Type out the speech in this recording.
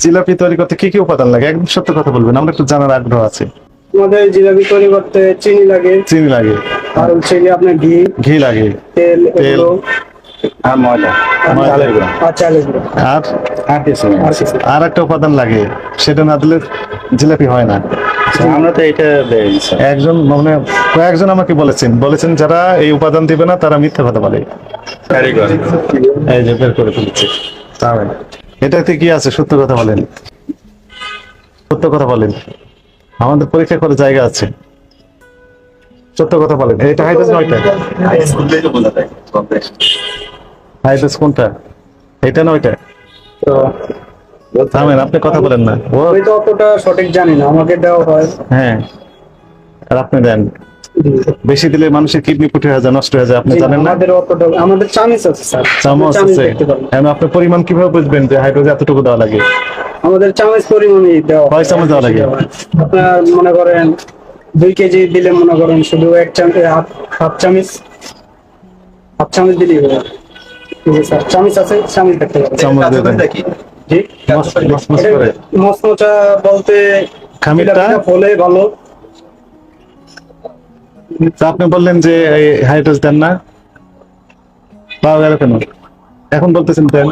জিলাপি তৈরি করতে কি কি উপাদান লাগে? একদম সত্য কথা বলবেন আমরা একটু জানার আগ্রহ আছে। আমাদের জিলাপি তৈরি করতে চিনি লাগে। চিনি লাগে। আর হচ্ছে গিয়ে আপনার ঘি ঘি লাগে। তেল তেল। আর ময়দা। ময়দা। চালের গুঁড়া। আর একটা উপাদান লাগে সেটা না দিলে জিলাপি হয় না। আচ্ছা, আমরা তো এটা দেই একজন মানে কয়েকজন আমাকে বলেছেন বলেছেন যারা এই উপাদান দিবে না তারা মিথ্যা কথা বলে। এই যে বের করে ফেলেছে। এটাতে কি আছে? সত্য কথা বলেন। সত্য কথা বলেন। আমাদের পরীক্ষা করে জায়গা আছে। সত্য কথা বলেন। এটা হাইড্রোজ নয়টা? হাইড্রোজ কোনটা? এটা নয়টা? থামেন আপনি কথা বলেন না। ও আমি তো অতটা সঠিক জানি না। আমাকে দেওয়া হয়। হ্যাঁ। আর আপনি দেন। বেশি দিলে মানুষের কিডনি ফুটে হয়ে যায় নষ্ট হয়ে যায় আপনি জানেন না? আমাদের অতটা আমাদের চামিচ আছে স্যার। চামচ আছে। এখন আপনি পরিমাণ কীভাবে বুঝবেন যে হাইড্রোজ এতটুকু দেওয়া লাগে? আমাদের চামিচ পরিমাণে দেওয়া হয়। চামচ দেওয়া লাগে? আপনার মনে করেন দুই কেজি দিলে মনে করেন শুধু এক চামচ হাফ হাফ চামিচ। হাফ চামিচ দিলেই হবে। স্যার চামিচ আছে চামিচ দেখতে পারবেন চামচ দেন। জি। মস- মসমস করে। মশমচা বলতে খামিরটা? ফলে ভালো। আপনি বললেন যে হাইড্রোজ দেন না। পাওয়া গেল কেন? এখন বলতেছেন দেন।